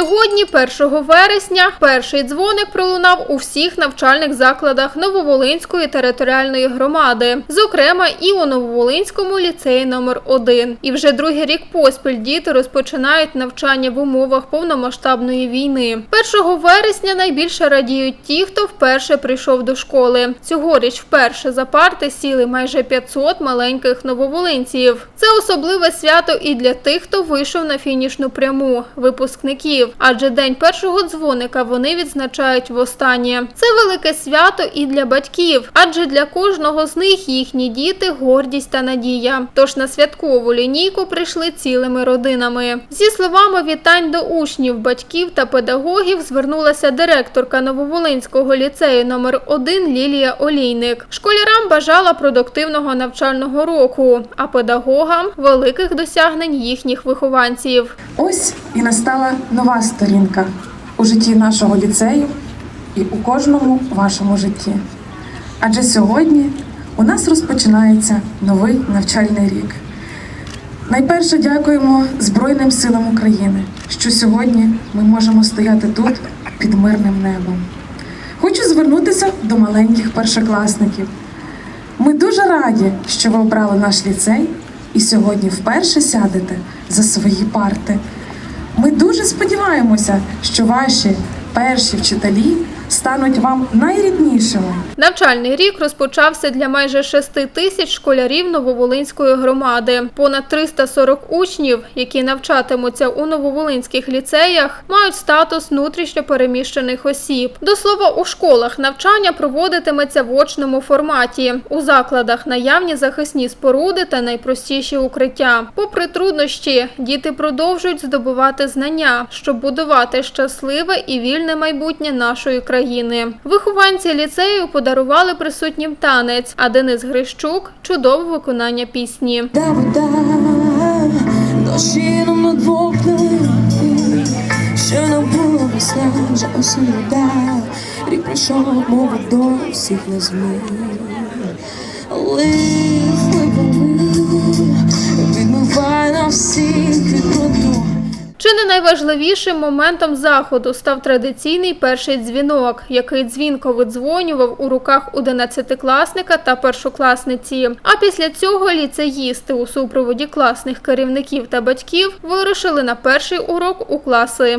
Сьогодні, 1 вересня, перший дзвоник пролунав у всіх навчальних закладах Нововолинської територіальної громади, зокрема і у Нововолинському ліцеї номер 1 І вже другий рік поспіль діти розпочинають навчання в умовах повномасштабної війни. 1 вересня найбільше радіють ті, хто вперше прийшов до школи. Цьогоріч вперше за парти сіли майже 500 маленьких нововолинців. Це особливе свято і для тих, хто вийшов на фінішну пряму випускників, адже день першого дзвоника вони відзначають востаннє. Це велике свято і для батьків, адже для кожного з них їхні діти гордість та надія. Тож на святкову лінійку прийшли цілими родинами. Зі словами вітань до учнів, батьків та педагогів звернулася директорка Нововолинського ліцею номер 1 Лілія Олійник. Школярам бажала продуктивного навчального року, а педагогам великих досягнень їхніх вихованців. Ось і настала нова сторінка у житті нашого ліцею і у кожному вашому житті. Адже сьогодні у нас розпочинається новий навчальний рік. Найперше дякуємо Збройним силам України, що сьогодні ми можемо стояти тут під мирним небом. Хочу звернутися до маленьких першокласників. Ми дуже раді, що ви обрали наш ліцей і сьогодні вперше сядете за свої парти. Ми дуже сподіваємося, що ваші перші вчителі стануть вам найріднішими. Навчальний рік розпочався для майже 6 тисяч школярів Нововолинської громади. Понад 340 учнів, які навчатимуться у нововолинських ліцеях, мають статус внутрішньопереміщених осіб. До слова, у школах навчання проводитиметься в очному форматі. У закладах наявні захисні споруди та найпростіші укриття. Попри труднощі, діти продовжують здобувати знання, щоб будувати щасливе і вільне майбутнє нашої країни. Вихованці ліцею подарували присутнім танець, а Денис Грищук чудове виконання пісні. Що нам було весна, вже вода, рік пройшов, мова до всіх не змив. Лихо відмиває найважливішим моментом заходу став традиційний перший дзвінок, який дзвінко видзвонював у руках одинадцятикласника та першокласниці. А після цього ліцеїсти у супроводі класних керівників та батьків вирушили на перший урок у класи.